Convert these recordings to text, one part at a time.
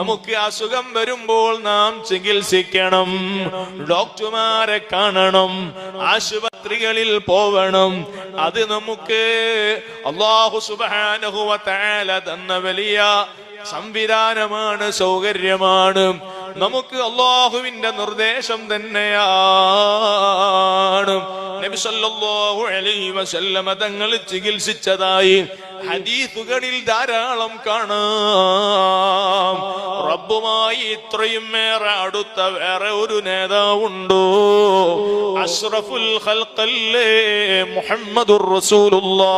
നമുക്ക് അസുഖം വരുമ്പോൾ നാം ചികിത്സിക്കണം. ഡോക്ടർമാരെ കാണണം. ആശുപത്രികളിൽ പോവണം. അത് നമുക്ക് അള്ളാഹു സുബാനഹുവ തആല തന്ന വലിയ സംവിധാനമാണ് സൗകര്യമാണ്. നമുക്ക് അള്ളാഹുവിന്റെ നിർദ്ദേശം തന്നെയാണ്. നബി സല്ലല്ലാഹു അലൈഹി വസല്ലമ ചികിത്സിച്ചതായി ഹദീസുകളിൽ ധാരാളം കാണാം. റബ്ബുമായി ഇത്രയും ഏറെ അടുത്ത വേറെ ഒരു നേതാവുണ്ടോ? അഷ്റഫുൽ ഖൽഖല്ലേ മുഹമ്മദുർ റസൂലുള്ളാ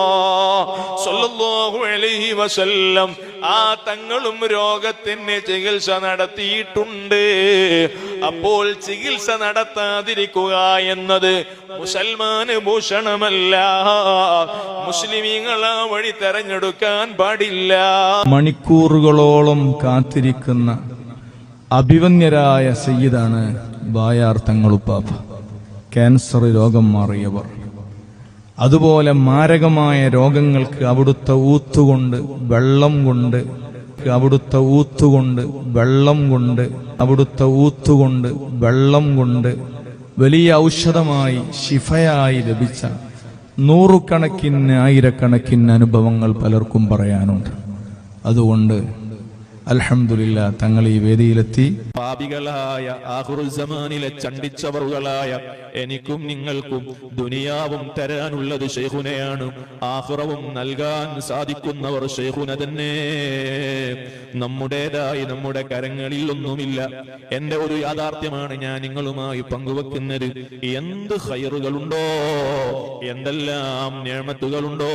സ്വല്ലല്ലാഹു അലൈഹി വസല്ലം. ആ തങ്ങളും രോഗത്തിന് ചികിത്സ നടത്തിയിട്ടുണ്ട്. അപ്പോൾ ചികിത്സ നടത്താതിരിക്കുക എന്നത് മുസൽമാന് ഭൂഷണമല്ല. മുസ്ലിമീങ്ങൾ ആ വഴി തെരഞ്ഞെടുക്കാൻ പാടില്ല. മണിക്കൂറുകളോളം കാത്തിരിക്കുന്ന അഭിവന്യരായ സയ്യിദാണ് ബായാർ തങ്ങളുപ്പാപ്പ. ക്യാൻസർ രോഗം മാറിയവർ. അതുപോലെ മാരകമായ രോഗങ്ങൾക്ക് അവിടുത്തെ ഊത്തുകൊണ്ട് വെള്ളം കൊണ്ട് അവിടുത്തെ ഊത്തുകൊണ്ട് വെള്ളം കൊണ്ട് അവിടുത്തെ ഊത്തുകൊണ്ട് വെള്ളം കൊണ്ട് വലിയ ഔഷധമായി ശിഫയായി ലഭിച്ച നൂറുകണക്കിന് ആയിരക്കണക്കിന് അനുഭവങ്ങൾ പലർക്കും പറയാനുണ്ട്. അതുകൊണ്ട് അലഹമില്ല തങ്ങൾ ഈ വേദിയിലെത്തി. പാപികളായ ആഹുറുസമാനിലെ ചണ്ടിച്ചവറുകളായ എനിക്കും നിങ്ങൾക്കും ദുനിയാവും തരാനുള്ളത് ഷെയ്ഖുനയാണ് ആഹുറവും നൽകാൻ സാധിക്കുന്നവർ ഷെയ്ഖുന തന്നെ. നമ്മുടേതായി നമ്മുടെ കരങ്ങളിൽ ഒന്നുമില്ല. എന്റെ ഒരു യാഥാർത്ഥ്യമാണ് ഞാൻ നിങ്ങളുമായി പങ്കുവെക്കുന്നത്. എന്ത് ഹൈറുകളുണ്ടോ എന്തെല്ലാം ഞാമത്തുകളുണ്ടോ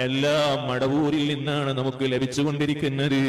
എല്ലാം മടവൂരിൽ നിന്നാണ് നമുക്ക് ലഭിച്ചുകൊണ്ടിരിക്കുന്നത്.